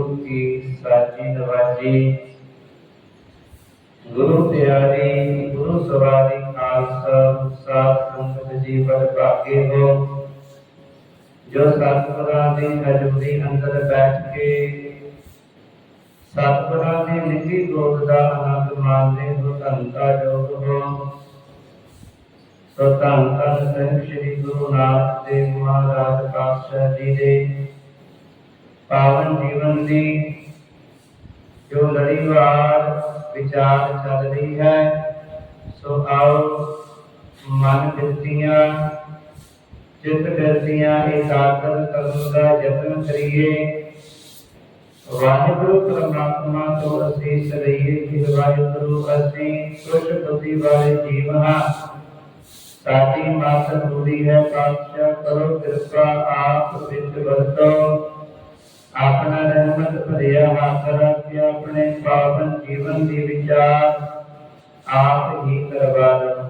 ਗੁਰੂ ਕੀ ਸਾਚੀ ਨਵਾਜੀ। ਗੁਰੂ ਪਿਆਰੀ ਗੁਰੂ ਸਵਾਰੀ ਖਾਲਸਾ, ਸਾਧ ਸੰਗਤ ਜੀ ਭਾਗੇ ਹੋ। ਜੋ ਸਤਿਗੁਰਾਂ ਦੀ ਹਜ਼ੂਰੀ ਅੰਦਰ ਬੈਠ ਕੇ ਸਤਿਗੁਰਾਂ ਦੀ ਨਿੱਘੀ ਗੋਦ ਦਾ ਆਨੰਦ ਮਾਣਦੇ ਹੋ ਧੰਤਾ ਜੋਗ ਹੋ। ਸੋ ਧੰਨ ਧੰਨ ਸ੍ਰੀ ਗੁਰੂ ਨਾਨਕ ਦੇਵ ਮਹਾਰਾਜ ਪਾਤਸ਼ਾਹ ਜੀ ਦੇ ਪਾਵਨ ਜੀਵਨ ਦੀ ਜੋ ਲੜੀਵਾਰ ਵਿਚਾਰ ਚੱਲ ਰਹੀ ਹੈ ਸੋ ਆਓ ਮਨ ਦਿੱਤੀਆਂ ਚਿੱਤ ਕਰਤੀਆਂ ਇਕਾਗਰ ਕਰਨ ਦਾ ਯਤਨ ਕਰੀਏ ਵਾਹਿਗੁਰੂ ਪਰਮਾਤਮਾ ਤੋਂ ਅਸੀਸ ਲਈਏ ਕਿ ਵਾਹਿਗੁਰੂ ਅਸੀਂ ਕੁਛ ਬੁੱਧੀ ਵਾਲੇ ਜੀਵ ਹਾਂ ਸਾਡੀ ਮਾਤ ਬੁੱਧੀ ਹੈ ਪਾਤਸ਼ਾਹ ਕਰੋ ਕਿਰਪਾ ਆਪ ਵਿੱਚ ਵਰਤੋ ਆਪਣਾ ਰਹਿਮਤ ਭਰਿਆ ਹੱਥ ਰੱਖ ਆਪਣੇ ਪਾਵਨ ਜੀਵਨ ਦੀ ਵਿਚਾਰ ਆਪ ਹੀ ਕਰਵਾ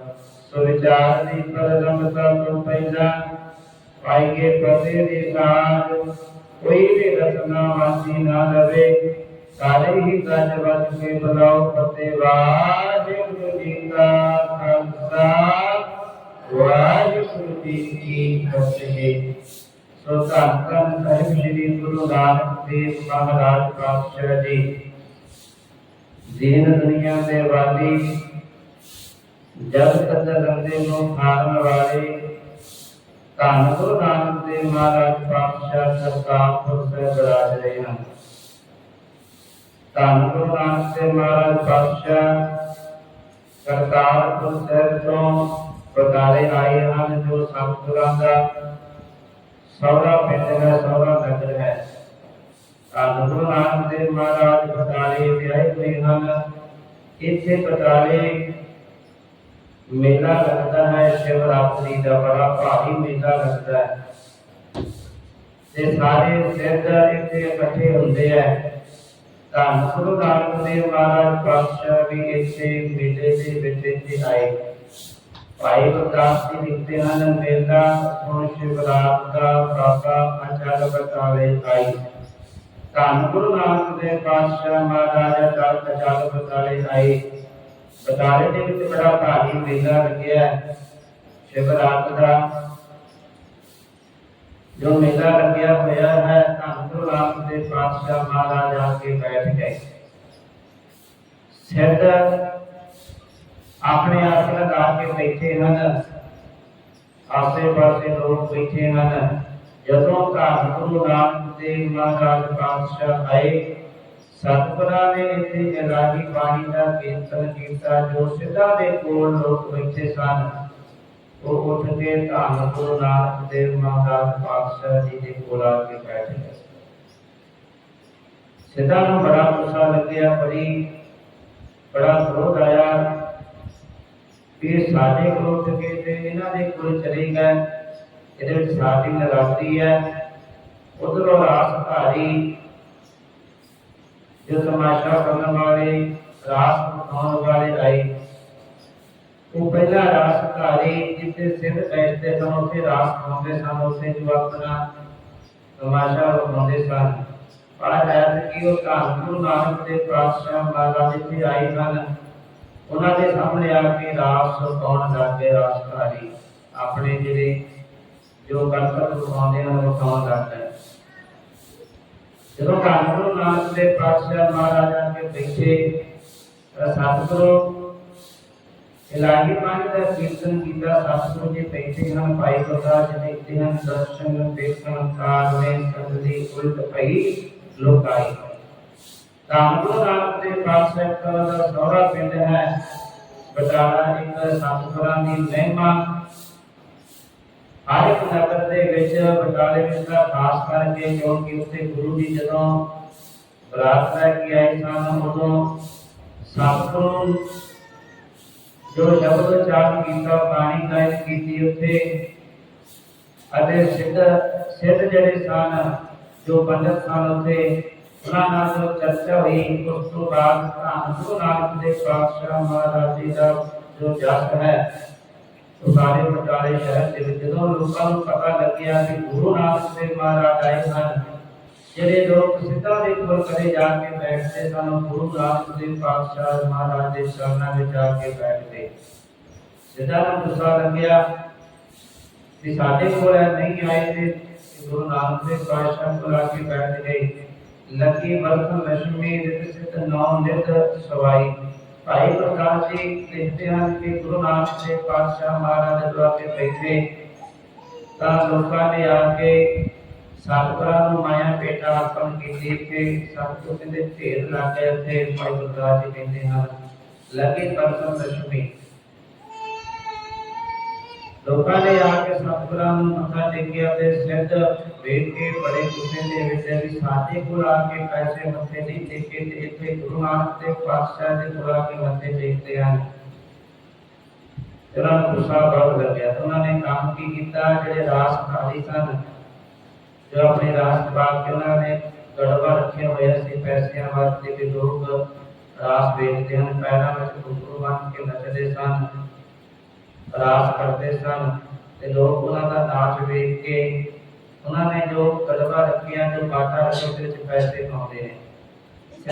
ਸੋ ਵਿਚਾਰ ਦੀ ਪ੍ਰਲੰਬਤਾ ਤੋਂ ਪਹਿਲਾਂ ਪਾਈਏ ਪਤੇ ਦੇ ਸਾਜ ਕੋਈ ਵੀ ਰਸਨਾ ਵਾਸੀ ਨਾ ਲਵੇ ਸਾਰੇ ਹੀ ਗੱਜ ਵੱਜ ਕੇ ਬੁਲਾਓ ਫਤਿਹ ਵਾਹਿਗੁਰੂ ਜੀ ਕਾ ਖਾਲਸਾ। ਵਾਹਿਗੁਰੂ ਜੀ ਕੀ ਫਤਿਹ। ਸੋ ਧੰਨ ਧੰਨ ਸਾਹਿਬ ਸ੍ਰੀ ਗੁਰੂ ਨਾਨਕ ਦੇਵ ਮਹਾਰਾਜ ਪਾਤਸ਼ਾਹ ਜੀ ਦੀਨ ਦੁਨੀਆ ਦੇ ਵਾਲੀ ਜਬ ਤੱਕ ਰੰਦੇ ਨੂੰ ਖਾਣ ਵਾਲੇ ਧੰਨ ਗੁਰੂ ਨਾਨਕ ਦੇਵ ਮਹਾਰਾਜ ਪਾਤਸ਼ਾਹ ਸਰਕਾਰ ਪੁਰਸੇ ਬਰਾਜ ਰਹੇ ਹਨ ਧੰਨ ਗੁਰੂ ਨਾਨਕ ਦੇਵ ਮਹਾਰਾਜ ਪਾਤਸ਼ਾਹ ਕਰਤਾਰਪੁਰ ਸਾਹਿਬ ਤੋਂ ਬਟਾਲੇ ਆਏ ਹਨ ਜੋ ਸਤਿਗੁਰਾਂ ਦਾ ਸੌਰਾ ਪਿੰਡ ਹੈ ਸੌਰਾ ਨਗਰ ਹੈ ਧੰਨ ਗੁਰੂ ਨਾਨਕ ਦੇਵ ਮਹਾਰਾਜ ਬਟਾਲੇ ਵਿਆਹੇ ਹੋਏ ਹਨ ਇੱਥੇ ਬਟਾਲੇ ਮੇਲਾ ਲੱਗਦਾ ਹੈ ਸ਼ਿਵਰਾਤਰੀ ਦਾ ਬੜਾ ਭਾਰੀ ਮੇਲਾ ਲੱਗਦਾ ਹੈ ਤੇ ਸਾਰੇ ਸਿਰਦਾਰ ਇੱਥੇ ਇਕੱਠੇ ਹੁੰਦੇ ਆ ਧੰਨ ਗੁਰੂ ਨਾਨਕ ਦੇਵ ਮਹਾਰਾਜ ਪਾਤਸ਼ਾਹ ਵੀ ਇੱਥੇ ਮੇਲੇ ਦੇ ਵਿੱਚ ਇੱਥੇ ਆਏ ਭਾਈ ਗੁਰਦਾਸ ਜੀ ਲਿਖਦੇ ਹਨ ਮੇਲਾ ਸੁਣ ਸ਼ਿਵਰਾਤ ਦਾ ਬਾਬਾ ਅਚਲ ਬਤਾਵੇ ਆਈ। ਧੰਨ ਗੁਰੂ ਨਾਨਕ ਦੇਵ ਪਾਤਸ਼ਾਹ ਮਹਾਰਾਜ ਦਾ ਅਚਲ ਬਤਾਵੇ ਆਈ। ਬਤਾਲੇ ਦੇ ਵਿੱਚ ਬੜਾ ਭਾਰੀ ਮੇਲਾ ਲੱਗਿਆ ਸ਼ਿਵਰਾਤ ਦਾ ਜੋ ਮੇਲਾ ਲੱਗਿਆ ਹੋਇਆ ਹੈ, ਧੰਨ ਗੁਰੂ ਨਾਨਕ ਦੇਵ ਪਾਤਸ਼ਾਹ ਮਹਾਰਾਜ ਆ ਕੇ ਬੈਠ ਗਏ। ਸਿੱਧ ਆਪਣੇ ਆਪ ਲਗਾ ਕੇ ਬੈਠੇ ਹਨ। ਆਸੇ ਪਾਸੇ ਲੋਕ ਬੈਠੇ ਹਨ। ਜਦੋਂ ਧੰਨ ਗੁਰੂ ਨਾਨਕ ਦੇਵ ਮਹਾਰਾਜ ਪਾਤਸ਼ਾਹ ਆਏ, ਸਤਿਗੁਰਾਂ ਨੇ ਇੱਥੇ ਇਲਾਹੀ ਬਾਣੀ ਦਾ ਕੀਰਤਨ ਕੀਤਾ, ਜੋ ਸਿੱਧਾ ਦੇ ਕੋਲ ਲੋਕ ਬੈਠੇ ਸਨ। ਉਹ ਉੱਠ ਕੇ ਧੰਨ ਗੁਰੂ ਨਾਨਕ ਦੇਵ ਮਹਾਰਾਜ ਪਾਤਸ਼ਾਹ ਜੀ ਦੇ ਕੋਲ ਆ ਕੇ ਬੈਠ ਗਏ। ਸਿੱਧਾ ਨੂੰ ਬੜਾ ਗੁੱਸਾ ਲੱਗਿਆ, ਬੜੀ, ਬੜਾ ਕ੍ਰੋਧ ਆਇਆ। ਵੀ ਸਾਡੇ ਕੋਲ ਉੱਠ ਕੇ ਤੇ ਇਹਨਾਂ ਦੇ ਕੋਲ ਚਲੇ ਗਏ। ਇਹਦੇ ਵਿੱਚ ਸਾਡੀ ਨਰਾਜ਼ਗੀ ਹੈ। ਉਧਰੋਂ ਰਾਸ ਧਾਰੀ ਜੋ ਤਮਾਸ਼ਾ ਕਰਨ ਵਾਲੇ, ਰਾਸ ਪਕਾਉਣ ਵਾਲੇ ਆਏ। ਉਹ ਪਹਿਲਾ ਰਾਸ ਧਾਰੀ ਜਿੱਥੇ ਸਿੱਧ ਬੈਠਦੇ ਸਨ, ਉੱਥੇ ਰਾਸ ਪਾਉਂਦੇ ਸਨ, ਉੱਥੇ ਜੋ ਆਪਣਾ ਤਮਾਸ਼ਾ ਵਿਖਾਉਂਦੇ ਸਨ। ਪਰ ਹੈ ਕਿ ਉਹ ਧੰਨ ਗੁਰੂ ਨਾਨਕ ਦੇ ਪਾਤਸ਼ਾਹ ਮਹਾਰਾਜ ਜਿੱਥੇ ਆਏ ਸਨ ਉਹਨਾਂ ਦੇ ਸਾਹਮਣੇ ਆ ਕੇ ਰਾਸ ਪਾਉਣ ਲੱਗੇ ਰਾਸ ਧਾਰੀ ਆਪਣੇ ਜਿਹੜੇ ਜੋ ਕਰਤੱਵ ਵਿਖਾਉਂਦੇ ਹਨ ਉਹ ਵਿਖਾਉਣ ਲੱਗੇ ਜਦੋਂ ਧੰਨ ਗੁਰੂ ਨਾਨਕ ਦੇ ਪਾਤਸ਼ਾਹ ਮਹਾਰਾਜ ਆ ਕੇ ਬੈਠੇ, ਤਾਂ ਸਤਿਗੁਰੂ ਇਲਾਹੀ ਬਾਣੀ ਦਾ ਕੀਰਤਨ ਕੀਤਾ। ਸਤਿਗੁਰੂ ਜੀ ਬੈਠੇ ਹਨ, ਭਾਈ ਗੁਰਦਾਸ ਜੀ ਲਿਖਦੇ ਹਨ, ਦਰਸ਼ਨ, ਦੇਖਣ ਕਾਰਵੇਂ ਸੰਗਦੀ ਉਲਟ ਪਈ ਲੋਕਾਈ ਧੰਨ ਗੁਰੂ ਨਾਨਕ ਦੇ ਪਾਤਸ਼ਾਹ ਦਾ ਸੌਰਾ ਪਿੰਡ ਹੈ। ਬਟਾਲਾ ਇੱਕ ਸਤਿਗੁਰਾਂ ਦੀ ਮਹਿਮਾ। ਹਰ ਇੱਕ ਨਗਰ ਦੇ ਵਿੱਚ ਬਟਾਲੇ ਵਿੱਚ ਤਾਂ ਖਾਸ ਕਰਕੇ ਕਿਉਂਕਿ ਉੱਥੇ ਗੁਰੂ ਜੀ ਜਦੋਂ ਬਰਾਤ ਲੈ ਕੇ ਆਏ ਸਨ, ਉਦੋਂ ਸਤਿਗੁਰੂ ਜੋ ਸ਼ਬਦ ਉਚਾਰਨ ਕੀਤਾ ਬਾਣੀ ਗਾਇਨ ਕੀਤੀ ਉੱਥੇ। ਅਤੇ ਸਿੱਧ ਸਿੱਧ ਜਿਹੜੇ ਸਨ, ਜੋ ਪੰਡਤ ਸਨ ਉੱਥੇ ਉਹਨਾਂ ਨਾਲ ਚਰਚਾ ਹੋਈ, ਉਸ ਤੋਂ ਬਾਅਦ ਧੰਨ ਨਾਨਕ ਦੇ ਪਾਤਸ਼ਾਹ ਮਹਾਰਾਜ ਜੀ ਦਾ ਜੋ ਜਸ ਹੈ ਸਾਰੇ ਬਟਾਲੇ ਸ਼ਹਿਰ ਦੇ ਵਿੱਚ, ਜਦੋਂ ਲੋਕਾਂ ਨੂੰ ਪਤਾ ਲੱਗਿਆ ਕਿ ਗੁਰੂ ਨਾਨਕ ਦੇਵ ਮਹਾਰਾਜ ਆਏ ਹਨ, ਜਿਹੜੇ ਲੋਕ ਸਿੱਧਾ ਦੇ ਕੋਲ ਕਦੇ ਜਾ ਕੇ ਬੈਠਦੇ ਸਨ, ਗੁਰੂ ਨਾਨਕ ਦੇਵ ਪਾਤਸ਼ਾਹ ਮਹਾਰਾਜ ਦੇ ਚਰਨਾਂ ਵਿੱਚ ਜਾ ਕੇ ਬੈਠਦੇ। ਸਿੱਧਾ ਨੂੰ ਗੁੱਸਾ ਲੱਗਿਆ ਵੀ ਸਾਡੇ ਕੋਲ ਨਹੀਂ ਆਏ ਤੇ ਗੁਰੂ ਨਾਨਕ ਦੇਵ ਪਾਤਸ਼ਾਹ ਕੋਲ ਆ ਕੇ ਬੈਠ ਗਏ। ਲਖੀ ਵਰਤ ਲక్ష్ਮੀ ਰਿਤਿਤ ਨਾਮ ਨਿਤ ਸਵਾਈ। ਭਾਈ ਪ੍ਰਕਾਸ਼ ਜੀ ਲਿਖਦੇ ਹਨ ਕਿ ਗੁਰੂ ਨਾਨਕ ਦੇ ਪਾਤਸ਼ਾਹ ਮਹਾਰਾਜ ਦੁਆਰੇ ਬੈਠੇ। ਤਾਂ ਲੋਕਾਂ ਨੇ ਆ ਕੇ ਸਤਿਗੁਰਾਂ ਨੂੰ ਮਾਇਆ ਪੇਟਾ ਅਰਪਣ ਕੀਤੀ ਕਿ ਸਤਿਗੁਰ ਦੇ ਢੇਰ ਲੱਗੇ ਉੱਥੇ ਭਾਈ ਪ੍ਰਕਾਸ਼ ਜੀ ਕਹਿੰਦੇ ਹਨ, ਲਗੇ ਪਰਸਨ ਲక్ష్ਮੀ ਲੋਕਾਂ ਨੇ ਆ ਕੇ ਸਤਿਗੁਰਾਂ ਨੂੰ ਮੱਥਾ ਟੇਕਿਆ ਤੇ ਸਿੱਧ ਵੇਖ ਕੇ ਬੜੇ ਗੁੱਸੇ ਦੇ ਵਿੱਚ ਵੀ ਸਾਡੇ ਕੋਲ ਆ ਕੇ ਪੈਸੇ ਮੱਥੇ ਨਹੀਂ ਟੇਕੇ ਤੇ ਇੱਥੇ ਗੁਰੂ ਨਾਨਕ ਦੇਵ ਪਾਤਸ਼ਾਹ ਦੇ ਕੋਲ ਆ ਕੇ ਮੱਥੇ ਟੇਕਦੇ ਹਨ ਇਹਨਾਂ ਨੂੰ ਗੁੱਸਾ ਬਹੁਤ ਲੱਗਿਆ ਤੇ ਉਹਨਾਂ ਨੇ ਕੰਮ ਕੀ ਕੀਤਾ ਜਿਹੜੇ ਰਾਸ ਖਾਲੀ ਸਨ ਜੋ ਆਪਣੇ ਰਾਸ ਪਾ ਕੇ ਉਹਨਾਂ ਨੇ ਗੜਵਾ ਰੱਖਿਆ ਹੋਇਆ ਸੀ ਪੈਸਿਆਂ ਵਾਸਤੇ ਕਿ ਲੋਕ ਰਾਸ ਰਾਸ ਕਰਦੇ ਸਨ ਤੇ ਲੋਕ ਉਹਨਾਂ ਦਾ ਨਾਚ ਵੇਖ ਕੇ ਉਹਨਾਂ ਨੇ ਜੋ ਕੜਵਾ ਰੱਖਿਆ, ਜੋ ਬਾਟਾ ਰੱਖਿਆ, ਉਹਦੇ ਵਿੱਚ ਪੈਸੇ ਪਾਉਂਦੇ ਨੇ।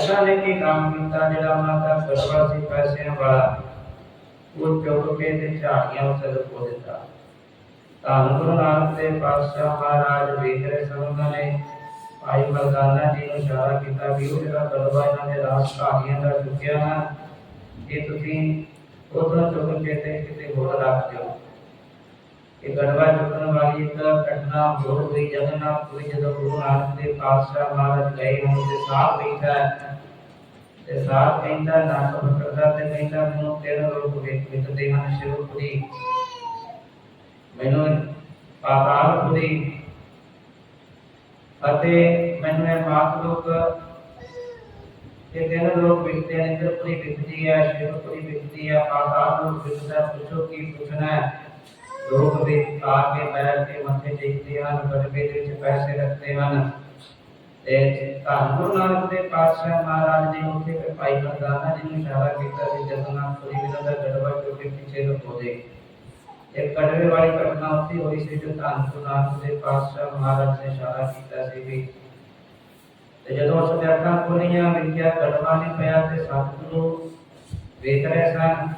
ਸਦਾ ਨੇ ਕੀ ਕੰਮ ਕੀਤਾ ਜਿਹੜਾ ਉਹਨਾਂ ਦਾ ਕੜਵਾ ਸੀ, ਪੈਸਿਆਂ ਵਾਲਾ? ਉਹ ਚੁੱਕ ਕੇ ਤੇ ਝਾੜੀਆਂ ਉੱਤੇ ਲੁਕੋ ਦਿੱਤਾ। ਤਾਂ ਗੁਰੂ ਨਾਨਕ ਦੇਵ ਪਾਤਸ਼ਾਹ ਮਹਾਰਾਜ ਵੇਖ ਰਹੇ ਸਨ ਉਹਨਾਂ ਨੇ। ਭਾਈ ਮਰਦਾਨਾ ਜੀ ਨੂੰ ਇਸ਼ਾਰਾ ਕੀਤਾ ਵੀ ਉਹ ਜਿਹੜਾ ਕੜਵਾ ਇਹਨਾਂ ਦੇ ਰਾਸ ਝਾੜੀਆਂ ਦਾ ਚੁੱਕਿਆ ਨਾ, ਇਹ ਤੁਸੀਂ ਉਧਰ ਚੁੱਕ ਕੇ ਤੇ ਕਿਤੇ ਹੋਰ ਰੱਖ ਦਿਓ। ਇਹ ਗੜਵਾ ਚੁੱਕਣ ਵਾਲੀ ਇੱਕ ਘਟਨਾ ਹੋਰ ਹੋਈ ਜਗਨਨਾਥਪੁਰੀ ਜਦੋਂ ਗੁਰੂ ਨਾਨਕ ਦੇਵ ਪਾਤਸ਼ਾਹ ਮਹਾਰਾਜ ਗਏ ਹੁਣ ਤੇ ਤੇ ਸਾਹ ਕਹਿੰਦਾ ਨੱਕ ਪਕੜਦਾ ਤੇ ਕਹਿੰਦਾ ਮੈਨੂੰ ਤੇਰੇ ਲੋਕ ਵੇਖ ਵਿਕਦੇ ਹਨ ਸ਼ਿਵਪੁਰੀ ਮੈਨੂੰ ਪਾਤਾਲਪੁਰੀ ਅਤੇ ਮੈਨੂੰ ਇਹ ਮਾਤ ਲੋਕ ਇਹ ਤਿੰਨ ਲੋਕ ਵਿਕਦੇ ਨੇ ਇੰਦਰਪੁਰੀ ਵਿਕਦੀ ਹੈ ਸ਼ਿਵਪੁਰੀ ਵਿਕਦੀ ਹੈ ਪਾਤਾਲ ਲੋਕ ਵਿਕਦਾ ਪੁੱਛੋ ਕੀ ਪੁੱਛਣਾ ਹੈ? ਲੋਕ ਵੀ ਆ ਕੇ ਬੈਠ ਕੇ ਮੱਥੇ ਟੇਕਦੇ ਹਨ ਗੜਬੇ ਦੇ ਵਿੱਚ ਪੈਸੇ ਰੱਖਦੇ ਹਨ। ਤੇ ਧੰਨ ਗੁਰੂ ਨਾਨਕ ਦੇ ਪਾਤਸ਼ਾਹ ਮਹਾਰਾਜ ਜੀ ਉੱਥੇ ਫਿਰ ਭਾਈ ਮਰਦਾਨਾ ਜੀ ਇਸ਼ਾਰਾ ਕੀਤਾ ਸੀ ਜਗਨਨਾਥਪੁਰੀ ਵਿਦਾ ਦਾ ਗੜਬਾ ਚੁੱਕ ਪਿੱਛੇ ਲੁਕੋ ਦੇ ਇੱਕ ਕੜਵੇ ਵਾਲੀ ਘਟਨਾ ਉੱਥੇ ਹੋਈ ਸੀ ਜੋ ਧੰਨ ਗੁਰੂ ਨਾਨਕ ਦੇ ਪਾਤਸ਼ਾਹ ਮਹਾਰਾਜ ਨੇ ਇਸ਼ਾਰਾ ਕੀਤਾ ਸੀ ਵੀ ਜਦੋਂ ਉਸ ਨੇ ਅੱਖਾਂ ਖੋਲੀਆਂ ਵੇਖਿਆ ਕੜਵਾ ਨਹੀਂ ਪਿਆ ਤੇ ਸਤਿਗੁਰੂ ਵੇਖ ਰਹੇ ਸਨ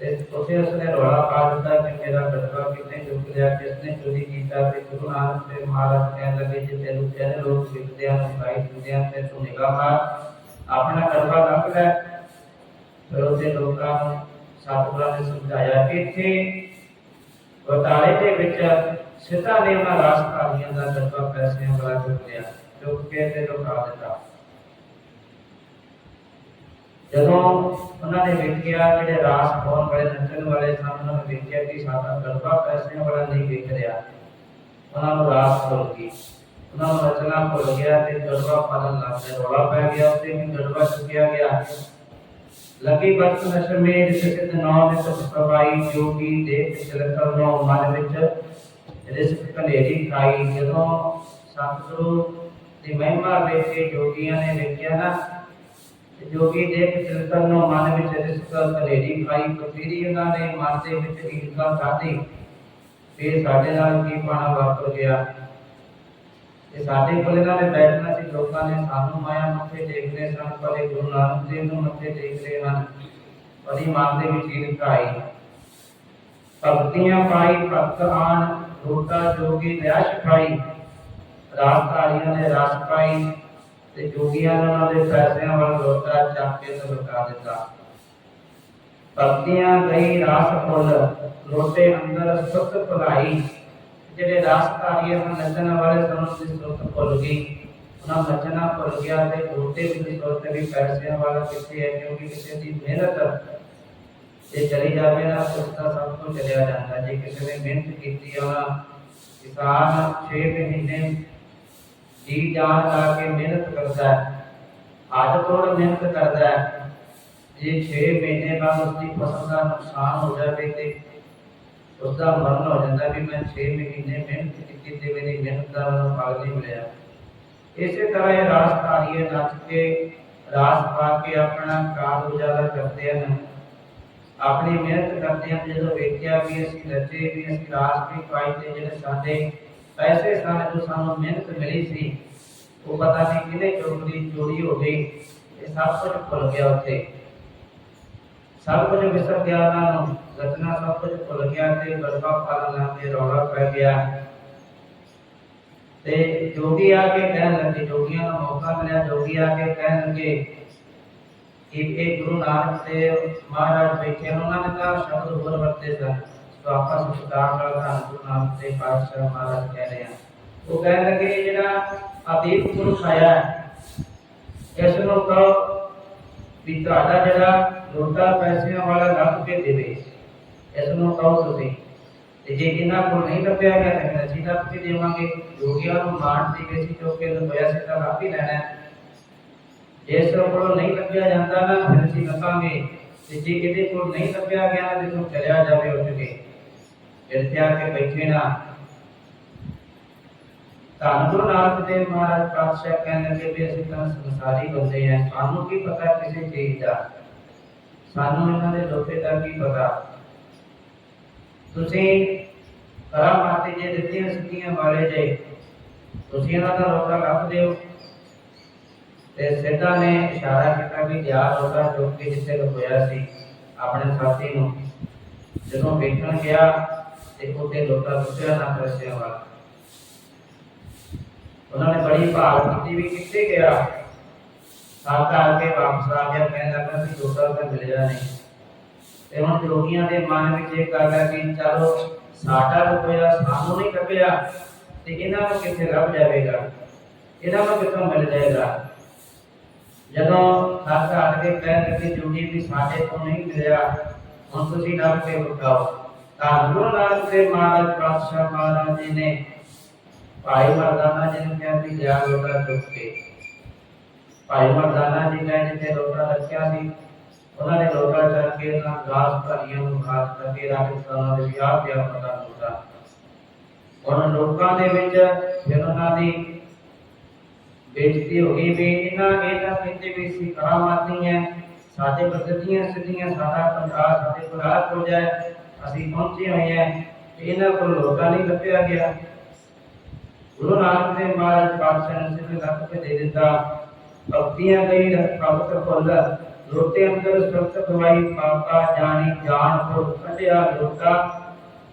ਤੇ ਉੱਥੇ ਉਸਨੇ ਰੌਲਾ ਪਾ ਦਿੱਤਾ ਕਿ ਮੇਰਾ ਕੜਵਾ ਕਿਤੇ ਚੁੱਕ ਲਿਆ ਕਿਸਨੇ ਚੋਰੀ ਕੀਤਾ ਤੇ ਗੁਰੂ ਨਾਨਕ ਦੇਵ ਮਹਾਰਾਜ ਕਹਿਣ ਲੱਗੇ ਜੇ ਤੈਨੂੰ ਕਹਿੰਦੇ ਲੋਕ ਵਿਕਦੇ ਹਨ ਸਾਈ ਦਿੰਦੇ ਹਨ ਤੇ ਤੂੰ ਨਿਗਾਹ ਮਾਰ ਆਪਣਾ ਕੜਵਾ ਲੱਭ ਲੈ ਫਿਰ ਉਹਦੇ ਲੋਕਾਂ ਨੂੰ ਸਤਿਗੁਰਾਂ ਨੇ ਸਮਝਾਇਆ ਕਿ ਇੱਥੇ ਬਤਾਲੇ ਦੇ ਵਿੱਚ ਸਿੱਧਾ ਨੇ ਉਹਨਾਂ ਰਾਸਤਾਲੀਆਂ ਦਾ ਡੱਬਾ ਪੈਸਿਆਂ ਵਾਲਾ ਚੁੱਕ ਲਿਆ ਚੁੱਕ ਕੇ ਤੇ ਲੁਕਾ ਦਿੱਤਾ ਜਦੋਂ ਉਹਨਾਂ ਨੇ ਵੇਖਿਆ ਜਿਹੜੇ ਰਾਸ ਪਾਉਣ ਵਾਲੇ ਨੱਚਣ ਵਾਲੇ ਸਨ ਉਹਨਾਂ ਨੇ ਵੇਖਿਆ ਕਿ ਸਾਡਾ ਡੱਬਾ ਪੈਸਿਆਂ ਵਾਲਾ ਨਹੀਂ ਵਿਕ ਰਿਹਾ ਉਹਨਾਂ ਨੂੰ ਰਾਸ ਭੁੱਲ ਗਈ ਉਹਨਾਂ ਨੂੰ ਰਚਨਾ ਭੁੱਲ ਗਿਆ ਤੇ ਡੱਬਾ ਪਾਲਣ ਲੱਗ ਗਏ ਰੌਲਾ ਪੈ ਗਿਆ ਉੱਤੇ ਵੀ ਡੱਬਾ ਚੁੱਕਿਆ ਗਿਆ ਲਗੀ ਬਰਤ ਨਸ਼ਰ ਮੇ ਜਿਸ ਸਿੱਧ ਨੌ ਦੇ ਸੁਖ ਪ੍ਰਵਾਈ ਜੋਗੀ ਦੇ ਪਿਛਲ ਕਰਨੋ ਮਨ ਵਿੱਚ ਰਿਸਕ ਕਨੇਰੀ ਖਾਈ ਜਦੋਂ ਸਤਿਗੁਰੂ ਦੀ ਮਹਿਮਾ ਵੇਖ ਕੇ ਜੋਗੀਆਂ ਨੇ ਵੇਖਿਆ ਨਾ ਜੋਗੀ ਦੇ ਪਿਛਲ ਕਰਨੋ ਮਨ ਵਿੱਚ ਰਿਸਕ ਕਨੇਰੀ ਖਾਈ ਬਥੇਰੀ ਉਹਨਾਂ ਨੇ ਮਨ ਦੇ ਵਿੱਚ ਈਰਖਾ ਖਾਧੀ। ਇਹ ਸਾਡੇ ਨਾਲ ਕੀ ਪਾਣਾ ਵਾਪਰ ਗਿਆ? ਤੇ ਸਾਡੇ ਕੋਲ ਇਹਨਾਂ ਨੇ ਬੈਠਣਾ ਸੀ, ਲੋਕਾਂ ਨੇ ਸਾਨੂੰ ਮਾਇਆ ਮੱਥੇ ਟੇਕਦੇ ਸਨ, ਪਰ ਇਹ ਗੁਰੂ ਨਾਨਕ ਦੇਵ ਨੂੰ ਮੱਥੇ ਟੇਕਦੇ ਹਨ ਬੜੀ ਮਨ ਦੇ ਵਿੱਚ ਈਰਖਾ ਆਈ। ਭਗਤੀਆਂ ਪਾਈ, ਭਗਤ ਆਣ, ਰੋਟਾ ਜੋਗੀ ਨਿਆਸ਼ ਪਾਈ ਰਾਸਤਾਲੀਆਂ ਨੇ ਰਸ ਪਾਈ ਤੇ ਜੋਗੀਆਂ ਨੇ ਉਹਨਾਂ ਦੇ ਪੈਸਿਆਂ ਵੱਲ ਲੋਟਾ ਚੱਕ ਕੇ ਤੇ ਲੁਕਾ ਦਿੱਤਾ। ਭਗਤੀਆਂ ਗਈ ਰਾਸ ਫੁੱਲ ਲੋਟੇ ਅੰਦਰ ਸੁਖ ਭਲਾਈ ਜਿਹੜੇ ਰਾਸਤਾਲੀਆਂ ਨੂੰ ਨੱਚਣ ਵਾਲੇ ਸਨ ਉਸ ਦੀ ਸੁਰਤ ਭੁੱਲ ਗਈ। ਉਹਨਾਂ ਨੱਚਣਾ ਭੁੱਲ ਗਿਆ ਤੇ ਲੋਟੇ ਦੀ ਸੁਰਤ ਵੀ ਪੈਸਿਆਂ ਵਾਲਾ ਕਿੱਥੇ ਹੈ, ਕਿਉਂਕਿ ਕਿਸੇ ਦੀ ਮਿਹਨਤ ਜੇ ਚਲੀ ਜਾਵੇ ਨਾ ਤਾਂ ਉਸਦਾ ਸਭ ਕੁਝ ਚਲਿਆ ਜਾਂਦਾ। ਜੇ ਕਿਸੇ ਨੇ ਮਿਹਨਤ ਕੀਤੀ ਆ, ਉਹਨਾਂ ਕਿਸਾਨ 6 ਮਹੀਨੇ ਜੀ ਜਾਨ ਲਾ ਕੇ ਮਿਹਨਤ ਕਰਦਾ ਹੈ ਹੱਥ ਤੋੜ ਮਿਹਨਤ ਕਰਦਾ ਹੈ। ਜੇ 6 ਮਹੀਨੇ ਬਾਅਦ ਉਸਦੀ ਫਸਲ ਦਾ ਨੁਕਸਾਨ ਹੋ ਜਾਵੇ ਤੇ ਉਸਦਾ ਮਰਨ ਹੋ ਜਾਂਦਾ ਵੀ ਮੈਂ 6 ਮਹੀਨੇ ਮਿਹਨਤ ਕੀਤੀ ਤੇ ਮੇਰੀ ਮਿਹਨਤ ਦਾ ਮੈਨੂੰ ਫਲ ਨਹੀਂ ਮਿਲਿਆ। ਇਸੇ ਤਰ੍ਹਾਂ ਇਹ ਰਾਸਤਾਲੀਏ ਨੱਚ ਕੇ, ਰਾਸ ਪਾ ਕੇ ਆਪਣਾ ਕਾਰ ਉਜਾਲਾ ਕਰਦੇ ਹਨ। ਆਪਣੀ ਮਿਹਨਤ ਕਰਦੇ ਹਨ ਜਦੋਂ ਵੇਖਿਆ ਵੀ ਅਸੀਂ ਨੱਚੇ, ਵੀ ਅਸੀਂ ਰਾਸ ਵੀ ਪਾਈ ਤੇ ਜਿਹੜੇ ਸਾਡੇ ਪੈਸੇ ਸਨ ਜੋ ਸਾਨੂੰ ਮਿਹਨਤ ਮਿਲੀ ਸੀ, ਉਹ ਪਤਾ ਨਹੀਂ ਕਿਹਨੇ ਚੋਰ ਚੋਰੀ ਹੋ ਗਈ, ਇਹ ਸਭ ਕੁਝ ਭੁੱਲ ਗਿਆ ਉੱਥੇ। ਸਭ ਕੁਝ ਵਿਸਰ ਗਿਆ ਉਹਨਾਂ ਨੂੰ ਰਚਨਾ ਸਭ ਕੁਝ ਭੁੱਲ ਗਿਆ ਤੇ ਗਰਭਾ ਪਾਲਣਾ ਤੇ ਰੌਲਾ ਪੈ ਗਿਆ। ਤੇ ਜੋਗੀ ਆ ਕੇ ਕਹਿਣ ਲੱਗੇ, ਜੋਗੀਆਂ ਨੂੰ ਮੌਕਾ ਮਿਲਿਆ, ਜੋਗੀ ਆ ਕੇ ਕਹਿਣ ਲੱਗੇ ਕਿ ਇਹ ਗੁਰੂ ਨਾਨਕ ਦੇਵ ਮਹਾਰਾਜ ਬੈਠੇ ਹਨ ਉਹਨਾਂ ਨੇ ਤਾਂ ਸ਼ਬਦ ਹੋਰ ਵਰਤੇ ਸਨ। ਸੋ ਆਪਾਂ ਸਤਿਕਾਰ ਨਾਲ ਧੰਨ ਗੁਰੂ ਨਾਨਕ ਦੇਵ ਪਾਤਸ਼ਾਹ ਮਹਾਰਾਜ ਕਹਿ ਰਹੇ ਆ ਉਹ ਕਹਿਣ ਲੱਗੇ ਇਹ ਜਿਹੜਾ ਅਦੀਪ ਪੁਰਖ ਆਇਆ ਹੈ, ਇਸ ਨੂੰ ਕਹੋ ਵੀ ਤੁਹਾਡਾ ਜਿਹੜਾ ਲੋਟਾ ਪੈਸਿਆਂ ਵਾਲਾ ਲੱਭ ਕੇ ਦੇਵੇ ਇਸ ਨੂੰ ਕਹੋ ਤੁਸੀਂ ਤੇ ਜੇ ਇਹਨਾਂ ਕੋਲ ਨਹੀਂ ਲੱਭਿਆ ਗਿਆ ਤਾਂ ਫਿਰ ਅਸੀਂ ਲੱਭ ਕੇ ਦੇਵਾਂਗੇ ਜੋਗੀਆਂ ਨੂੰ ਮਾਣ ਦੀ ਗਈ ਸੀ ਜੋ ਕਿ ਲੁਕਿਆ ਸੀ ਤਾਂ ਲੱਭ ਹੀ ਲੈਣਾ ਹੈ ਜੇ ਇਸ ਕੋਲ ਨਹੀਂ ਲੱਭਿਆ ਜਾਂਦਾ ਨਾ ਫਿਰ ਅਸੀਂ ਲੱਭਾਂਗੇ ਤੇ ਜੇ ਕਿਤੇ ਕੋਲ ਨਹੀਂ ਲੱਭਿਆ ਗਿਆ ਤੇ ਤੂੰ ਚਲਿਆ ਜਾਵੇ ਉੱਠ ਕੇ ਫਿਰ ਆ ਕੇ ਬੈਠੇ ਨਾ ਧੰਨ ਗੁਰੂ ਨਾਨਕ ਦੇਵ ਮਹਾਰਾਜ ਪਾਤਸ਼ਾਹ ਕਹਿਣ ਲੱਗੇ ਵੀ ਅਸੀਂ ਤਾਂ ਸੰਸਾਰੀ ਬੰਦੇ ਹਾਂ, ਸਾਨੂੰ ਕੀ ਪਤਾ ਕਿਸੇ ਚੀਜ਼ ਦਾ? ਸਾਨੂੰ ਇਹਨਾਂ ਦੇ ਲੋਕੇ ਦਾ ਕੀ ਪਤਾ? ਤੁਸੀਂ ਕਰਾ ਮਾਤੇ ਜੇ ਦਿੱਤੀਆਂ ਸਿੱਧੀਆਂ ਵਾਲੇ ਜੇ, ਤੁਸੀਂ ਇਹਨਾਂ ਦਾ ਲੋਕਾ ਰੱਖ ਦਿਓ ਤੇ ਸਿੱਧਾ ਨੇ ਇਸ਼ਾਰਾ ਕੀਤਾ ਕਿ ਜਾ ਲੋਕਾ ਜੋ ਕਿ ਜਿੱਥੇ ਹੋਇਆ ਸੀ, ਆਪਣੇ ਸਾਥੀ ਨੂੰ। ਜਦੋਂ ਵੇਖਣ ਗਿਆ ਤੇ ਉਹਦੇ ਲੋਕਾ ਦੂਸਰਾ ਨਾ ਕਰਸਿਆ ਵਾ। ਉਹਨਾਂ ਨੇ ਬੜੀ ਭਾਲ ਕੀਤੀ ਵੀ ਕਿੱਥੇ ਗਿਆ। ਸਾਥਾ ਆ ਕੇ ਵਾਪਸ ਆ ਗਿਆ, ਕਹਿੰਦਾ ਕਿ ਵੀ ਲੋਕਾ ਤਾਂ ਮਿਲਿਆ ਨਹੀਂ। ਤੇ ਹੁਣ ਜੋਗੀਆਂ ਦੇ ਮਨ ਵਿੱਚ ਇਹ ਗੱਲ ਹੈ ਕਿ ਚਲੋ ਸਾਡਾ ਰੁਪਇਆ ਸਾਨੂੰ ਨਹੀਂ ਲੱਭਿਆ, ਤੇ ਇਹਨਾਂ ਨੂੰ ਕਿੱਥੇ ਲੱਭ ਜਾਵੇਗਾ? ਇਹਨਾਂ ਨੂੰ ਕਿੱਥੋਂ ਮਿਲ ਜਾਏਗਾ? ਜਦੋਂ ਸਾਥਾ ਆ ਕੇ ਕਹਿ ਲੱਗੇ, ਜੋਗੀ ਵੀ ਸਾਡੇ ਤੋਂ ਨਹੀਂ ਮਿਲਿਆ, ਹੁਣ ਤੁਸੀਂ ਲੱਭ ਕੇ ਬਤਾਓ ਤਾਂ ਗੁਰੂ ਨਾਨਕ ਦੇਵ ਮਹਾਰਾਜ ਪਾਤਸ਼ਾਹ ਮਹਾਰਾਜ ਜੀ ਨੇ। ਭਾਈ ਮਰਦਾਨਾ ਜੀ ਨੂੰ ਕਿਹਾ ਵੀ ਲਿਆ ਲੋਟਾ ਚੁੱਕ ਕੇ। ਭਾਈ ਮਰਦਾਨਾ ਜੀ ਨੇ ਜਿੱਥੇ ਲੋਟਾ ਰੱਖਿਆ ਸੀ, ਉਹਨਾਂ ਨੇ ਲੋਟਾ ਚੱਕ ਕੇ ਉਹਨਾਂ ਗਾਸ ਭਰੀਆਂ ਨੂੰ ਖਾਸ ਕਰਕੇ ਰਾਜਸਥਾਨਾਂ ਦੇ ਵਿਆਹ ਪਿਆ ਪਤਾ ਲੋਟਾ ਉਹਨਾਂ ਲੋਕਾਂ ਦੇ ਵਿੱਚ ਫਿਰ ਦੀ ਬੇਇੱਜ਼ਤੀ ਹੋ ਗਈ ਵੀ ਇਹਨਾਂ ਇਹ ਕਹਿੰਦੇ ਵੀ ਸੀ ਕਰਾਮਾਤੀ ਹੈ, ਸਾਡੇ ਪ੍ਰਗਤੀਆਂ ਸਿੱਧੀਆਂ, ਸਾਡਾ ਪੰਜਾਬ ਸਾਡੇ ਕੋਲ ਹੋ ਜਾਏ। ਅਸੀਂ ਪਹੁੰਚੇ ਹੋਏ ਹਾਂ। ਇਹਨਾਂ ਕੋਲ ਲੋਕਾਂ ਨਹੀਂ ਲੱਭਿਆ ਗਿਆ। ਗੁਰੂ ਨਾਨਕ ਦੇਵ ਮਹਾਰਾਜ ਪਾਤਸ਼ਾਹ ਨੇ ਸਿੱਧ ਲੱਭ ਕੇ ਦੇ ਦਿੱਤਾ। ਭਗਤੀਆਂ ਗਈ ਭਗਤ ਭੁੱਲ ਲੋਟੇ ਅੰਦਰ ਸੁਰਤ ਗਵਾਈ ਪਾਪਾ ਜਾਣੀ, ਜਾਣ ਕੋ ਕੱਢਿਆ ਲੋਟਾ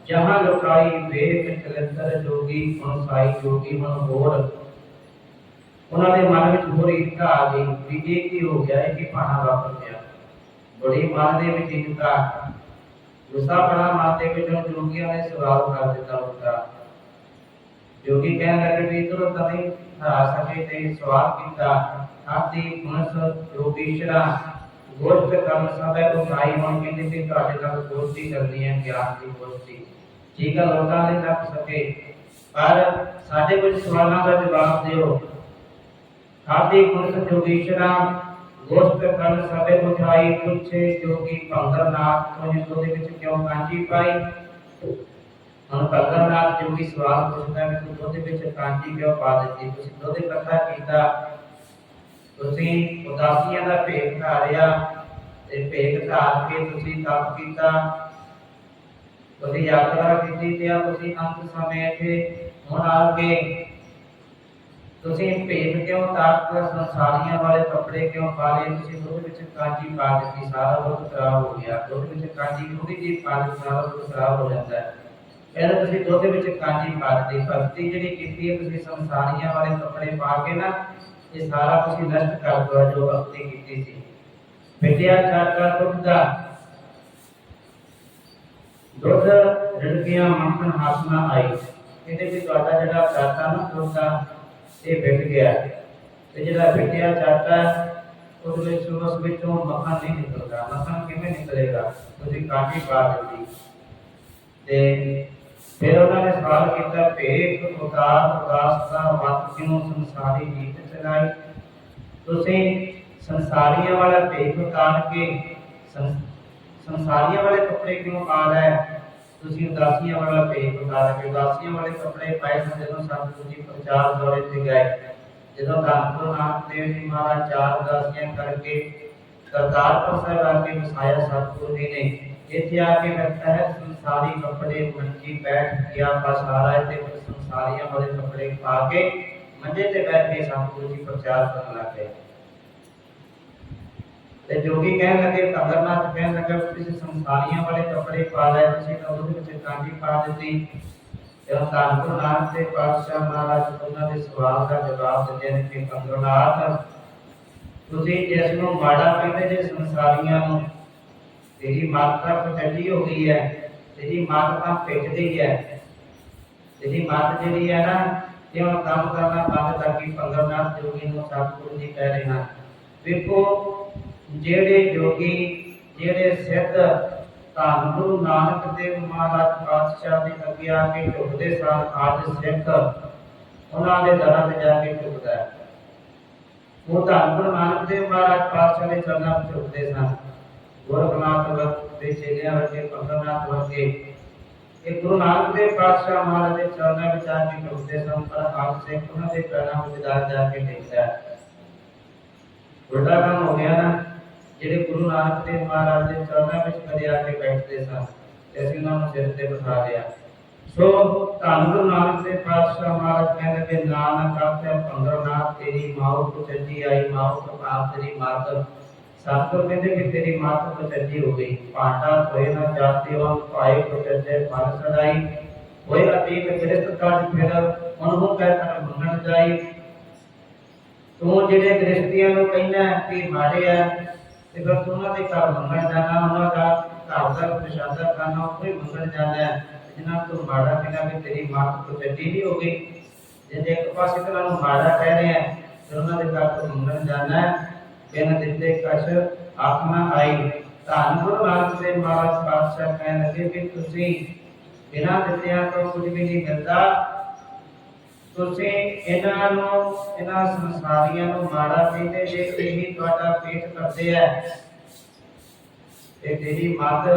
ਜਹਾਂ ਲੋਕਾਈ, ਵੇਖ ਚਲੰਦਰ ਜੋਗੀ, ਹੁਣ ਸਾਈ ਜੋਗੀ, ਹੁਣ ਹੋਰ ਉਹਨਾਂ ਦੇ ਮਨ ਵਿੱਚ ਹੋਰ ਇੱਛਾ ਆ ਗਈ ਵੀ ਇਹ ਕੀ ਹੋ ਗਿਆ, ਇਹ ਕੀ ਪਾਣਾ ਵਾਪਰ ਗਿਆ। ਬੜੀ ਮਨ ਦੇ ਵਿੱਚ ਇੱਛਾ ਗੁੱਸਾ ਬੜਾ ਮਨ ਦੇ ਵਿੱਚ ਉਹ ਜੋਗੀਆਂ ਨੇ ਸਵਾਲ ਕਰ ਦਿੱਤਾ ਉਲਟਾ ਜੋਗੀ ਕਹਿਣ ਲੱਗੇ ਵੀ ਇਧਰੋਂ ਤਾਂ ਨਹੀਂ ਹਰਾ ਸਕੇ ਤੇ ਸਵਾਲ ਮਨਸ ਜੋਗੀਸ਼ਰਾ ਗੋਸ਼ਟ ਕਰਨ ਸਭੇ ਤੋਂ ਭਾਈ ਮਨ ਕਹਿੰਦੇ ਵੀ ਤੁਹਾਡੇ ਨਾਲ ਗੋਸ਼ਟੀ ਕਰਨੀ ਹੈ, ਗਿਆਨ ਦੀ ਗੋਸ਼ਟੀ ਠੀਕ ਹੈ ਲੋਕਾਂ ਨੇ ਲੱਗ ਸਕੇ? ਪਰ ਸਾਡੇ ਕੁਝ ਸਵਾਲਾਂ ਦਾ ਜਵਾਬ ਦਿਓ। ਆਪਦੀ ਮਨਸ ਜੋਗੀਸ਼ਰਾ ਗੋਸ਼ਟ ਕਰਨ ਸਭੇ ਤੋਂ ਪੁੱਛੇ ਜੋਗੀ ਭੰਗਰ ਨਾਥ ਤੋਂ ਉਹਦੇ ਵਿੱਚ ਕਿਉਂ ਕਾਂਜੀ ਪਾਈ? ਹੁਣ ਭਗਤਨਾਥ ਜੋ ਵੀ ਸਵਾਲ ਪੁੱਛਦਾ ਹੈ ਕਿ ਦੁੱਧ ਵਿੱਚ ਕਾਂਜੀ ਕਿਉਂ ਪਾ ਦਿੱਤੀ? ਤੁਸੀਂ ਦੁੱਧ ਇਕੱਠਾ ਕੀਤਾ। ਤੁਸੀਂ ਉਦਾਸੀਆਂ ਦਾ ਭੇਖ ਧਾਰਿਆ ਤੇ ਭੇਖ ਧਾਰ ਕੇ ਤੁਸੀਂ ਤਪ ਕੀਤਾ। ਤੁਸੀਂ ਯਾਤਰਾ ਕੀਤੀ ਤੇ ਤੁਸੀਂ ਅੰਤ ਸਮੇਂ ਤੇ ਹੁਣ ਆ ਕੇ ਤੁਸੀਂ ਭੇਖ ਕਿਉਂ ਤਾਰ ਸੰਸਾਰੀਆਂ ਵਾਲੇ ਕੱਪੜੇ ਕਿਉਂ ਪਾ ਤੁਸੀਂ ਦੁੱਧ ਵਿੱਚ ਕਾਂਜੀ ਪਾ ਦਿੱਤੀ, ਸਾਰਾ ਦੁੱਧ ਖਰਾਬ ਹੋ ਗਿਆ। ਦੁੱਧ ਵਿੱਚ ਕਾਂਜੀ ਥੋੜੀ ਜਿਹੀ ਪਾ ਦਿੱਤੀ, ਸਾਰਾ ਦੁੱਧ ਖਰਾਬ ਹੋ ਜਾਂਦਾ ਹੈ। ਇਹਦਾ ਤੁਸੀਂ ਦੁੱਧ ਵਿੱਚ ਕਾਂਜੀ ਪਾ ਦਿੱਤੀ, ਭਗਤੀ ਜਿਹੜੀ ਕੀਤੀ ਹੈ, ਤੁਸੀਂ ਸੰਸਾਰੀਆਂ ਵਾਲੇ ਕੱਪੜੇ ਪਾ ਕੇ ਨਾ, ਇਹ ਸਾਰਾ ਤੁਸੀਂ ਨਸ਼ਟ ਕਰ ਦੋ ਜੋ ਭਗਤੀ ਕੀਤੀ ਸੀ। ਵਿਦਿਆ ਚਾਟਾ ਦੁੱਧ ਦਾ। ਦੁੱਧ ਰਿੜਕੀਆਂ, ਮੰਖਣ, ਹਾਸਨਾ ਆਈ। ਇਹਦੇ ਵਿੱਚ ਤੁਹਾਡਾ ਜਿਹੜਾ ਚਾਟਾ ਨਾ, ਦੁੱਧ ਦਾ ਇਹ ਵਿਕ ਗਿਆ। ਤੇ ਜਿਹੜਾ ਵਿਕਿਆ ਚਾਟਾ ਉਹਦੇ ਵਿੱਚ ਉਸ ਵਿੱਚੋਂ ਮੱਖਣ ਨਹੀਂ ਨਿਕਲਦਾ। ਮੱਖਣ ਕਿਵੇਂ ਨਿਕਲੇਗਾ? ਤੁਸੀਂ ਕਾਂਜੀ ਪਾ ਦਿੱਤੀ। ਤੇ ਫਿਰ ਉਹਨਾਂ ਨੇ ਸਵਾਲ ਕੀਤਾ, ਭੇਖ ਉਤਾਰ ਉਦਾਸ ਦਾ ਵਤ ਕਿਉਂ ਸੰਸਾਰੀ ਜੀਤ ਚਲਾਈ ਤੁਸੀਂ ਸੰਸਾਰੀਆਂ ਵਾਲਾ ਭੇਖ ਉਤਾਰ ਕੇ ਸੰ- ਸੰਸਾਰੀਆਂ ਵਾਲੇ ਕੱਪੜੇ ਕਿਉਂ ਪਾ ਲੈ ਤੁਸੀਂ ਉਦਾਸੀਆਂ ਵਾਲਾ ਭੇਖ ਉਤਾਰ ਕੇ ਉਦਾਸੀਆਂ ਵਾਲੇ ਕੱਪੜੇ ਪਾਏ ਸਨ ਜਦੋਂ ਸੰਤ ਜੀ ਪ੍ਰਚਾਰ ਦੌਰੇ ਤੇ ਗਏ, ਜਦੋਂ ਧੰਨ ਗੁਰੂ ਦੇਵ ਜੀ ਮਹਾਰਾਜ ਚਾਰ ਉਦਾਸੀਆਂ ਕਰਕੇ ਕਰਤਾਰਪੁਰ ਸਾਹਿਬ ਆ ਕੇ ਵਸਾਇਆ ਸਤਿਗੁਰੂ ਜੀ ਨੇ, ਇੱਥੇ ਆ ਕੇ ਬੈਠਾ ਹੈ ਸੰਸਾਰੀ ਕੱਪੜੇ ਮੰਜੀ ਬੈਠ ਗਿਆ ਬਸਾਰਾ ਤੇ ਸੰਸਾਰੀਆਂ ਵਾਲੇ ਕੱਪੜੇ ਪਾ ਕੇ ਮੰਜੇ ਤੇ ਬੈਠ ਕੇ ਸਤਿਗੁਰੂ ਜੀ ਪ੍ਰਚਾਰ ਕਰਨ ਲੱਗੇ ਤੇ ਜੋਗੀ ਕਹਿਣ ਲੱਗੇ ਕੰਗਰਨਾਥ ਕਹਿਣ ਲੱਗਾ, ਤੁਸੀਂ ਸੰਸਾਰੀਆਂ ਵਾਲੇ ਕੱਪੜੇ ਪਾ ਲਏ ਤੁਸੀਂ ਤਾਂ ਉਹਦੇ ਵਿੱਚ ਕਾਂਜੀ ਪਾ ਦਿੱਤੀ। ਜਦੋਂ ਧੰਨ ਗੁਰੂ ਨਾਨਕ ਪਾਤਸ਼ਾਹ ਮਹਾਰਾਜ ਉਹਨਾਂ ਦੇ ਸਵਾਲ ਦਾ ਜਵਾਬ ਦਿੰਦੇ ਨੇ ਕਿ ਕੰਗਰਨਾਥ ਤੁਸੀਂ ਜਿਸ ਨੂੰ ਮਾੜਾ ਕਹਿੰਦੇ ਜੇ ਸੰਸਾਰੀਆਂ ਨੂੰ? ਤੇਰੀ ਮਾਤਾ ਪਚੱਡੀ ਹੋ ਗਈ ਹੈ, ਤੇਰੀ ਮਾਤ ਪਿੱਟਦੀ ਹੈ। ਤੇਰੀ ਮਾਤ ਜਿਹੜੀ ਹੈ ਨਾ, ਇਹ ਹੁਣ ਕੰਮ ਕਰਨਾ ਬੰਦ ਕਰਕੇ ਪੰਗਰਨਾਥ ਜੋਗੀ ਨੂੰ ਸਤਿਗੁਰੂ ਜੀ ਕਹਿ ਰਹੇ ਹਨ। ਵੇਖੋ ਜਿਹੜੇ ਜੋਗੀ, ਜਿਹੜੇ ਸਿੱਧ ਧੰਨ ਗੁਰੂ ਨਾਨਕ ਦੇਵ ਮਹਾਰਾਜ ਪਾਤਸ਼ਾਹ ਦੀ ਅੱਗੇ ਆ ਕੇ ਝੁਕਦੇ ਸਨ ਅੱਜ ਸਿੱਖ ਉਹਨਾਂ ਦੇ ਦਰਾਂ ਤੇ ਜਾ ਕੇ ਝੁਕਦਾ ਹੈ। ਉਹ ਧੰਨ ਗੁਰੂ ਨਾਨਕ ਦੇਵ ਮਹਾਰਾਜ ਪਾਤਸ਼ਾਹ ਦੇ ਚਰਨਾਂ ਵਿੱਚ ਝੁਕਦੇ ਸਨ। ਗੋਰਖਨਾਥ ਵਰਗੇ ਦੇ ਚੇਲਿਆਂ ਵਰਗੇ ਪੰਗਰਨਾਥ ਵਰਗੇ, ਇਹ ਗੁਰੂ ਨਾਨਕ ਦੇਵ ਪਾਤਸ਼ਾਹ ਮਹਾਰਾਜ ਦੇ ਚਰਨਾਂ ਵਿੱਚ ਆ ਕੇ ਝੁਕਦੇ ਸਨ, ਪਰ ਆਪ ਸਿੱਖ ਉਹਨਾਂ ਦੇ ਪੈਰਾਂ ਵਿੱਚ ਜਾ ਕੇ ਟਿਕਦਾ ਹੈ। ਉਲਟਾ ਕੰਮ ਹੋ ਗਿਆ ਨਾ। ਜਿਹੜੇ ਗੁਰੂ ਨਾਨਕ ਦੇਵ ਮਹਾਰਾਜ ਦੇ ਚਰਨਾਂ ਵਿੱਚ ਕਦੇ ਆ ਕੇ ਬੈਠਦੇ ਸਨ, ਤੇ ਅਸੀਂ ਉਹਨਾਂ ਨੂੰ ਸਿਰ ਤੇ ਬਿਠਾ ਲਿਆ। ਸੋ ਧੰਨ ਗੁਰੂ ਨਾਨਕ ਦੇਵ ਪਾਤਸ਼ਾਹ ਮਹਾਰਾਜ ਕਹਿੰਦੇ ਕਿ ਨਾਨਕ ਆਪੇ ਪੰਗਰਨਾਥ ਤੇਰੀ ਮਾਉ ਕੋ ਚੱਜੀ ਆਈ ਮਾਉ ਕੋ ਆਪ ਤੇਰੀ ਮਾਤ ਸਤਿਗੁਰ ਕਹਿੰਦੇ ਕਿ ਤੇਰੀ ਮਾਤ ਕੋ ਚੱਜੀ ਹੋ ਗਈ। ਪਾਟਾ ਹੋਏ ਨਾ ਜਾਤੀ ਵਾਂ ਭਾਏ ਕੋ ਚੱਜੇ ਮਨ ਸਦਾਈ ਹੋਏ ਅਤੀਤ ਗ੍ਰਸਤ ਕਾਜ ਫਿਰ ਉਹਨੂੰ ਕਹਿ ਕਰ ਮੰਗਣ ਜਾਈ? ਤੂੰ ਜਿਹੜੇ ਗ੍ਰਸਤੀਆਂ ਨੂੰ ਕਹਿੰਦਾ ਕਿ ਮਾੜੇ ਆ ਤੇ ਫਿਰ ਉਹਨਾਂ ਦੇ ਘਰ ਮੰਗਣ ਜਾਣਾ ਉਹਨਾਂ ਦਾ ਘਰ ਦਾ ਪ੍ਰਸ਼ਾਦਾ ਖਾਣਾ ਉਹ ਮੰਗਣ ਜਾਣਾ ਜਿਨ੍ਹਾਂ ਤੋਂ ਮਾੜਾ ਕਹਿੰਦਾ ਕਿ ਤੇਰੀ ਮਾਤ ਤੋਂ ਚੱਡੀ ਨਹੀਂ ਹੋ ਗਈ, ਜੇ ਇੱਕ ਪਾਸੇ ਤਾਂ ਉਹਨਾਂ ਨੂੰ ਮਾੜਾ ਕਹਿ ਰਹੇ ਆ ਤੇ ਉਹਨਾਂ ਦੇ ਘਰ ਤੋਂ ਮੰਗਣ ਜਾਣਾ ਬਿਨ ਦਿੱਤੇ ਕਛ ਆਖਣਾ ਆਈ। ਧੰਨ ਗੁਰੂ ਨਾਨਕ ਦੇਵ ਮਹਾਰਾਜ ਪਾਤਸ਼ਾਹ ਕਹਿਣ ਲੱਗੇ ਕਿ ਤੁਸੀਂ ਬਿਨਾਂ ਦਿੱਤਿਆਂ ਤੋਂ ਕੁਝ ਵੀ ਨਹੀਂ ਮਿਲਦਾ ਤੁਸੀਂ ਇਹਨਾਂ ਨੂੰ, ਇਹਨਾਂ ਸੰਸਾਰੀਆਂ ਨੂੰ ਮਾੜਾ ਕਹਿੰਦੇ ਜੇ ਇਹੀ ਤੁਹਾਡਾ ਪੇਟ ਕਰਦੇ ਆ। ਤੇ ਤੇਰੀ ਮੱਤ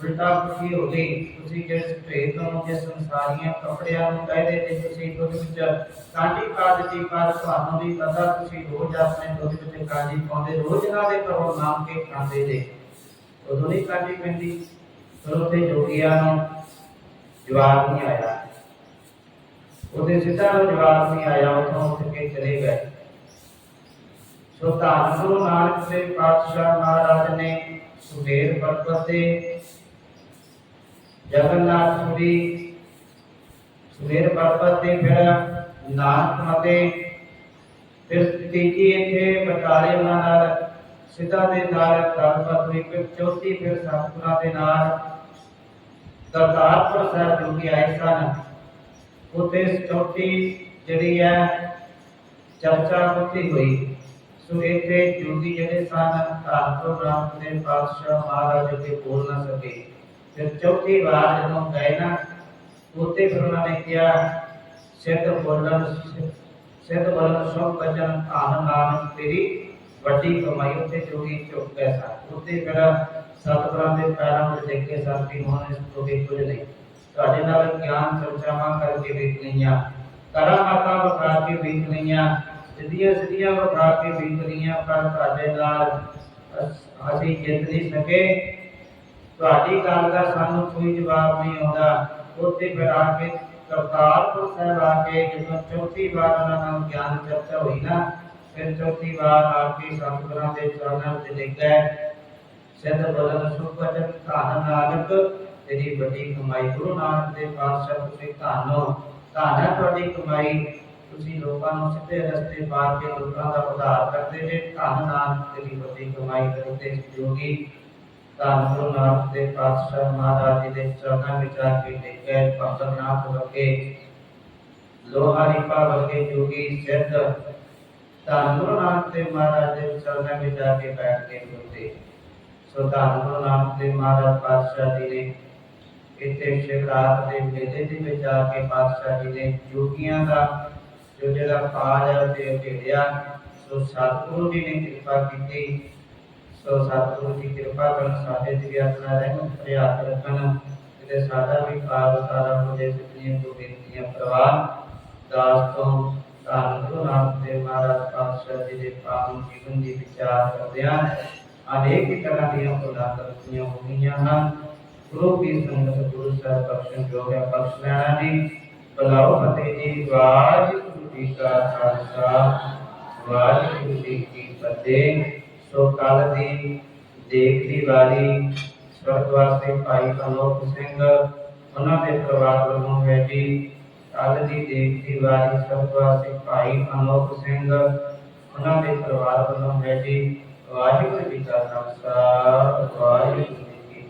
ਉਲਟਾ ਪੁੱਠੀ ਹੋ ਗਈ। ਤੁਸੀਂ ਜਿਸ ਭੇਦ ਨੂੰ, ਜਿਸ ਸੰਸਾਰੀਆਂ ਕੱਪੜਿਆਂ ਨੂੰ ਕਹਿੰਦੇ ਤੇ ਤੁਸੀਂ ਦੁੱਧ ਵਿੱਚ ਕਾਂਡੀ ਪਾ ਦਿੱਤੀ, ਪਰ ਤੁਹਾਨੂੰ ਵੀ ਪਤਾ ਤੁਸੀਂ ਰੋਜ਼ ਆਪਣੇ ਦੁੱਧ ਵਿੱਚ ਕਾਂਡੀ ਪਾਉਂਦੇ, ਰੋਜ਼ ਇਹਨਾਂ ਦੇ ਘਰੋਂ ਨਾਮ ਕੇ ਖਾਂਦੇ ਨੇ ਉਦੋਂ ਨਹੀਂ ਕਾਂਡੀ ਪੈਂਦੀ। ਫਿਰ ਉੱਥੇ ਜੋਗੀਆਂ ਨੂੰ ਜਵਾਬ ਨਹੀਂ ਆਇਆ। ਉਹਦੇ ਸਿੱਧਾ ਨੂੰ ਜਵਾਬ ਨਹੀਂ ਆਇਆ, ਉੱਥੋਂ ਉੱਠ ਕੇ ਚਲੇ ਗਏ। ਸੋ ਧੰਨ ਨਾਨਕ ਦੇਵ ਪਾਤਸ਼ਾਹ ਮਹਾਰਾਜ ਨੇ ਸੁਮੇਰ ਪਰਬਤ ਤੇ ਜਗਨਨਾਥਪੁਰੀ ਸੁਮੇਰ ਪਰਬਤ ਤੇ ਫਿਰ ਨਾਨਕ ਮਤੇ ਫਿਰ ਤੀਜੀ ਇੱਥੇ ਬਟਾਲੇ ਨਾਲ ਸਿੱਧਾ ਦੇ ਨਾਲ ਗੱਲਬਾਤ ਹੋਈ ਫਿਰ ਚੌਥੀ ਫਿਰ ਸਤਿਗੁਰਾਂ ਦੇ ਨਾਲ ਕਰਤਾਰਪੁਰ ਸਾਹਿਬ ਜੋ ਕਿ ਆਏ ਸਨ। ਉਤੇ ਚੌਥੀ ਜਿਹੜੀ ਹੈ, ਚਰਚਾ ਉੱਥੇ ਹੋਈ। ਸੋ ਇੱਥੇ ਜੋਗੀ ਜਿਹੜੇ ਸਨ ਧੰਨ ਰਾਮ ਦੇ ਪਾਤਸ਼ਾਹ ਮਹਾਰਾਜ ਦੇ ਬੋਲ ਨਾ ਸਕੇ। ਫਿਰ ਚੌਥੀ ਵਾਰ ਜਦੋਂ ਗਏ ਨਾ ਉਤੇ ਫਿਰ ਉਹਨਾਂ ਨੇ ਕਿਹਾ, ਸਿੱਧ ਬੋਲਣ ਸਿੱਧ ਬੋਲਣ ਸਭ ਬਚਨ ਧੰਨ ਨਾਨਕ, ਤੇਰੀ ਵੱਡੀ ਕਮਾਈ ਉੱਤੇ ਜੋਗੀ ਚੁੱਕ ਗਏ ਸਨ ਉੱਥੇ ਫਿਰ ਸਤਿਗੁਰਾਂ ਦੇ ਪੈਰਾਂ ਵਿੱਚ ਦੇਖ ਕੇ ਸਾਥੀ ਹੋਣ ਇਸ ਤੋਂ ਵੀ ਕੁਝ ਨਹੀਂ। ਤੁਹਾਡੇ ਨਾਲ ਗਿਆਨ ਚਰਚਾਵਾਂ ਕਰਕੇ ਵੇਖ ਲਈਆਂ ਕਰਾਮਾਤਾਂ ਵਿਖਾ ਕੇ ਵੇਖ ਲਈਆਂ ਸਿੱਧੀਆਂ ਸਿੱਧੀਆਂ ਵਿਖਾ ਕੇ ਵੇਖ ਲਈਆਂ ਪਰ ਤੁਹਾਡੇ ਨਾਲ ਅਸ- ਅਸੀਂ ਜਿੱਤ ਨਹੀਂ ਸਕੇ। ਤੁਹਾਡੀ ਗੱਲ ਦਾ ਸਾਨੂੰ ਕੋਈ ਜਵਾਬ ਨਹੀਂ ਆਉਂਦਾ। ਉੱਥੇ ਫਿਰ ਆ ਕੇ ਕਰਤਾਰਪੁਰ ਸਾਹਿਬ ਆ ਕੇ ਜਦੋਂ ਚੌਥੀ ਵਾਰ ਉਹਨਾਂ ਨਾਲ ਗਿਆਨ ਚਰਚਾ ਹੋਈ ਨਾ, ਫਿਰ ਚੌਥੀ ਵਾਰ ਆ ਕੇ ਸਤਿਗੁਰਾਂ ਦੇ ਚਰਨਾਂ ਵਿੱਚ ਡਿੱਗ ਗਏ। ਸਿੱਧ ਬਲਨ ਸੁਖਵਚਨ ਧੰਨ ਨਾਨਕ ਤੇਰੀ ਵੱਡੀ ਕਮਾਈ ਗੁਰੂ ਨਾਨਕ ਦੇ ਪਾਤਸ਼ਾਹ ਤੁਸੀਂ ਧੰਨ ਹੋ। ਧੰਨ ਹੈ ਤੁਹਾਡੀ ਕਮਾਈ। ਤੁਸੀਂ ਲੋਕਾਂ ਨੂੰ ਸਿੱਧੇ ਰਸਤੇ ਪਾ ਕੇ ਲੋਕਾਂ ਦਾ ਉਧਾਰ ਕਰਦੇ ਜੇ। ਧੰਨ ਨਾਨਕ ਤੇਰੀ ਵੱਡੀ ਕਮਾਈ ਕਰਦੇ ਜੋਗੀ। ਧੰਨ ਗੁਰੂ ਨਾਨਕ ਦੇ ਪਾਤਸ਼ਾਹ ਮਹਾਰਾਜ ਜੀ ਦੇ ਚਰਨਾਂ ਵਿੱਚ ਆ ਕੇ ਟੇਕੇ ਭਗਤ ਨਾਥ ਵਰਗੇ ਲੋਹਾਰੀ ਪਾ ਵਰਗੇ ਜੋਗੀ, ਸਿੱਧ। ਧੰਨ ਗੁਰੂ ਨਾਨਕ ਦੇਵ ਮਹਾਰਾਜ ਦੇ ਚਰਨਾਂ ਵਿੱਚ ਆ ਕੇ ਬੈਠ ਕੇ ਹੁੰਦੇ ਸੋ ਧੰਨ ਗੁਰੂ ਨਾਨਕ ਦੇਵ ਮਹਾਰਾਜ ਪਾਤਸ਼ਾਹ ਜੀ ਨੇ ਇੱਥੇ ਸ਼ਿਵਰਾਤ ਦੇ ਮੇਲੇ ਦੇ ਵਿੱਚ ਆ ਕੇ ਪਾਤਸ਼ਾਹ ਜੀ ਨੇ ਜੋਗੀਆਂ ਦਾ ਜੋ ਜਿਹੜਾ ਕਾਜ ਹੈ ਤੇ ਭੇੜਿਆ ਸੋ ਸਤਿਗੁਰੂ ਜੀ ਨੇ ਕਿਰਪਾ ਕੀਤੀ। ਸੋ ਸਤਿਗੁਰੂ ਜੀ ਕਿਰਪਾ ਕਰਨ ਸਾਡੇ ਤੇ ਆਪਣਾ ਰਹਿਮਤ ਪ੍ਰਿਆਤ ਰੱਖਣ। ਤੇ ਸਾਡਾ ਵੀ ਕਾਜ ਸਾਰਾ ਹੋ ਜੇ ਸਿੱਧੀਆਂ ਤੋਂ ਬੇਨਤੀਆਂ ਪ੍ਰਵਾਨ ਦਾਸ ਤੋਂ ਧੰਨ ਗੁਰੂ ਨਾਨਕ ਮਹਾਰਾਜ ਪਾਤਸ਼ਾਹ ਜੀ ਦੇ ਪਾਵਨ ਜੀਵਨ ਦੀ ਵਿਚਾਰ ਕਰਦਿਆਂ ਅਨੇਕ ਤਰ੍ਹਾਂ ਦੀਆਂ ਖੁਦਾ ਕਰਤੀਆਂ ਹੋਈਆਂ ਹਨ। ਗੁਰੂ ਕੀ ਸੰਗਤ ਗੁਰੂ ਸਾਹਿਬ ਬਖਸ਼ਣ ਜੋਗ ਹੈ ਬਖਸ਼ ਲੈਣਾ ਜੀ। ਫਤਿਹ ਜੀ। ਵਾਹਿਗੁਰੂ ਜੀ ਕਾ ਖਾਲਸਾ। ਵਾਹਿਗੁਰੂ ਜੀ ਕੀ ਫਤਿਹ। ਸੋ ਕੱਲ ਦੀ ਦੇਖ ਦੀ ਵਾਰੀ ਸਵਰਗਵਾਸੀ ਭਾਈ ਅਨੋਖ ਸਿੰਘ, ਉਹਨਾਂ ਦੇ ਪਰਿਵਾਰ ਵੱਲੋਂ ਹੈ ਜੀ। ਕੱਲ ਦੀ ਦੇਖ ਦੀ ਵਾਰੀ ਸਵਰਗਵਾਸੀ ਭਾਈ ਅਨੋਖ ਸਿੰਘ, ਉਹਨਾਂ ਦੇ ਪਰਿਵਾਰ ਵੱਲੋਂ ਹੈ ਜੀ। ਵਾਹਿਗੁਰੂ ਜੀ ਕਾ ਖਾਲਸਾ। ਵਾਹਿਗੁਰੂ